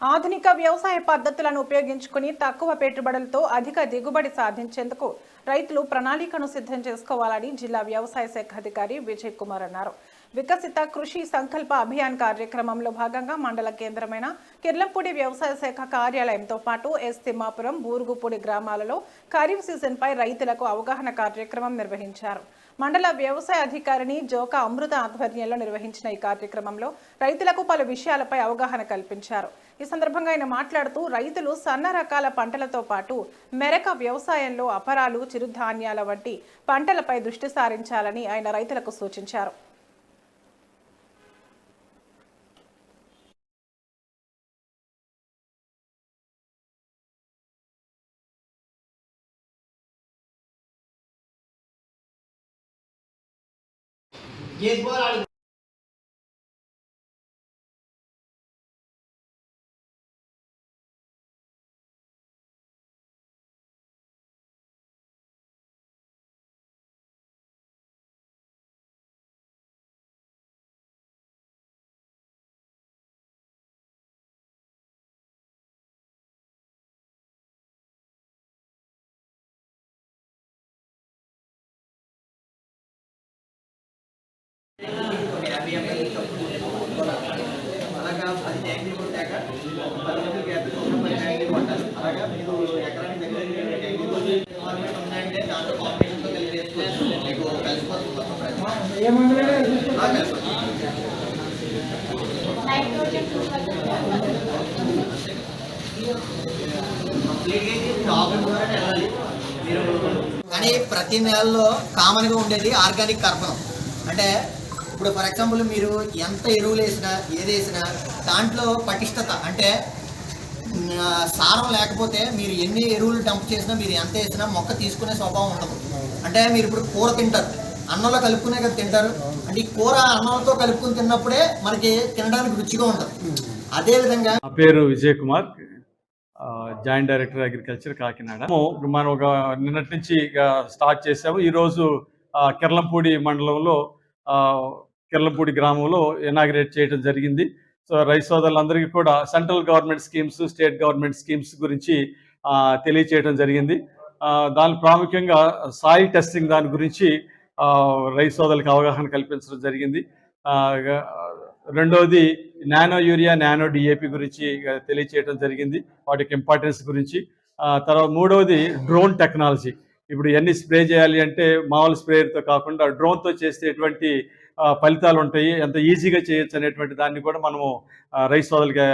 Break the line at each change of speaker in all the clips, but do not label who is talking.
ఆధునిక వ్యవసాయ పద్ధతులను ఉపయోగించుకుని తక్కువ పెట్టుబడులతో అధిక దిగుబడి సాధించేందుకు రైతులు ప్రణాళికను సిద్ధం చేసుకోవాలని జిల్లా వ్యవసాయ శాఖ అధికారి విజయ్ కుమార్ అన్నారు. వికసిత కృషి సంకల్ప అభియాన్ కార్యక్రమంలో భాగంగా మండల కేంద్రమైన కిర్లంపూడి వ్యవసాయ శాఖ కార్యాలయంతో పాటు ఎస్ తిమ్మాపురం బూరుగుపూడి గ్రామాలలో ఖరీఫ్ సీజన్పై రైతులకు అవగాహన కార్యక్రమం నిర్వహించారు. మండల వ్యవసాయ అధికారిని జోకా అమృత ఆధ్వర్యంలో నిర్వహించిన ఈ కార్యక్రమంలో రైతులకు పలు విషయాలపై అవగాహన కల్పించారు. ఈ సందర్భంగా ఆయన మాట్లాడుతూ రైతులు సన్న రకాల పంటలతో పాటు మెరక వ్యవసాయంలో అపరాలు చిరుధాన్యాల వంటి పంటలపై దృష్టి సారించాలని ఆయన రైతులకు సూచించారు.
Yes, boy. అలాగా పది ట్యాంకులు కొట్టాక పది మందికి పది ట్యాంకులు కొట్టాలి అలాగా ఎకరానికి దగ్గర ట్యాంకులు దాంట్లో కాంపిటీషన్తో కలిపి మీకు కలిసిపోతుంది కానీ ప్రతి నెలలో కామన్గా ఉండేది ఆర్గానిక్ కర్పణం అంటే ఇప్పుడు ఫర్ ఎగ్జాంపుల్ మీరు ఎంత ఎరువులు వేసినా ఏది వేసినా దాంట్లో పటిష్టత అంటే సారం లేకపోతే మీరు ఎన్ని ఎరువులు డంప్ చేసినా మీరు ఎంత వేసినా మొక్క తీసుకునే స్వభావం ఉండదు. అంటే మీరు ఇప్పుడు కూర తింటారు. అన్నంలో కలుపుకునే కదా తింటారు. అంటే ఈ కూర అన్నంతో కలుపుకుని తిన్నప్పుడే మనకి తినడానికి రుచిగా ఉంటుంది అదే విధంగా
నా పేరు Vijay Kumar. Joint director agriculture Kakinada. మనం ఒక నిన్నటి నుంచి స్టార్ట్ చేసాము. ఈరోజు ఆ, కిర్లంపూడి మండలంలో కిర్లంపూడి గ్రామంలో ఇనాగ్రేట్ చేయడం జరిగింది. సో రైతు సోదరులందరికీ కూడా central government schemes state government schemes గురించి తెలియచేయడం జరిగింది. దాని ప్రాముఖ్యంగా సాయిల్ టెస్టింగ్ దాని గురించి రైతు సోదరులకు అవగాహన కల్పించడం జరిగింది. రెండవది నానో యూరియా నానో డిఏపి గురించి తెలియచేయడం జరిగింది. వాటి యొక్క ఇంపార్టెన్స్ గురించి. తర్వాత మూడవది డ్రోన్ టెక్నాలజీ. ఇప్పుడు ఎన్ని స్ప్రే చేయాలి అంటే మామూలు స్ప్రేయర్తో కాకుండా డ్రోన్తో చేసేటువంటి ఫలితాలు ఉంటాయి. ఎంత ఈజీగా చేయొచ్చు అనేటువంటి దాన్ని కూడా మనము రైస్ రైతు సోదరులకి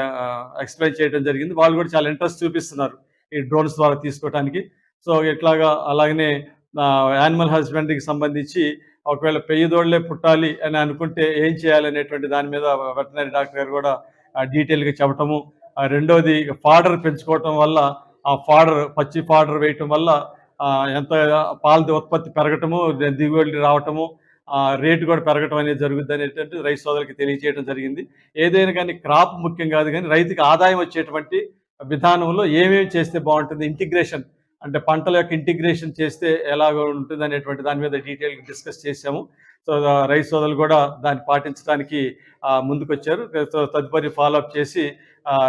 ఎక్స్ప్లెయిన్ చేయడం జరిగింది. వాళ్ళు కూడా చాలా ఇంట్రెస్ట్ చూపిస్తున్నారు ఈ డ్రోన్స్ ద్వారా తీసుకోవడానికి సో ఇట్లాగా అలాగనే యానిమల్ హస్బెండరీకి సంబంధించి ఒకవేళ పెయ్యదోళ్ళే పుట్టాలి అని అనుకుంటే ఏం చేయాలి అనేటువంటి దాని మీద వెటనరీ డాక్టర్ గారు కూడా డీటెయిల్గా చెప్పటము. రెండవది రెండోది ఫాడర్ పెంచుకోవటం వల్ల ఆ ఫాడర్ పచ్చి ఫాడర్ వేయటం వల్ల ఎంత పాల ఉత్పత్తి పెరగటము దిగుబడి రావటము రేటు కూడా పెరగటం అనేది జరుగుద్ది అనేటువంటి రైతు సోదరులకి తెలియజేయడం జరిగింది. ఏదైనా కానీ క్రాప్ ముఖ్యం కాదు కానీ రైతుకి ఆదాయం వచ్చేటువంటి విధానంలో ఏమేమి చేస్తే బాగుంటుంది ఇంటిగ్రేషన్ అంటే పంటల యొక్క ఇంటిగ్రేషన్ చేస్తే ఎలాగ ఉంటుంది అనేటువంటి దాని మీద డీటెయిల్గా డిస్కస్ చేసాము సో రైతు సోదరులు కూడా దాన్ని పాటించడానికి ముందుకొచ్చారు. సో తదుపరి ఫాలోఅప్ చేసి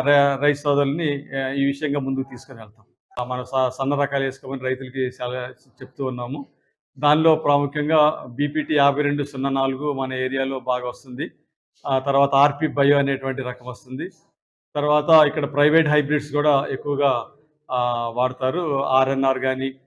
రై- రైతు సోదరుల్ని ఈ విషయంగా ముందుకు తీసుకుని వెళ్తాం. మనం మన స- సన్న రకాలు వేసుకోమని రైతులకి చాలా చెప్తూ ఉన్నాము. దానిలో ప్రాముఖ్యంగా బీపీటీ యాభై రెండు సున్నా నాలుగు మన ఏరియాలో బాగా వస్తుంది. ఆ తర్వాత ఆర్పి బయో అనేటువంటి రకం వస్తుంది. తర్వాత ఇక్కడ ప్రైవేట్ హైబ్రిడ్స్ కూడా ఎక్కువగా వాడతారు. ఆర్ఎన్ఆర్ కానీ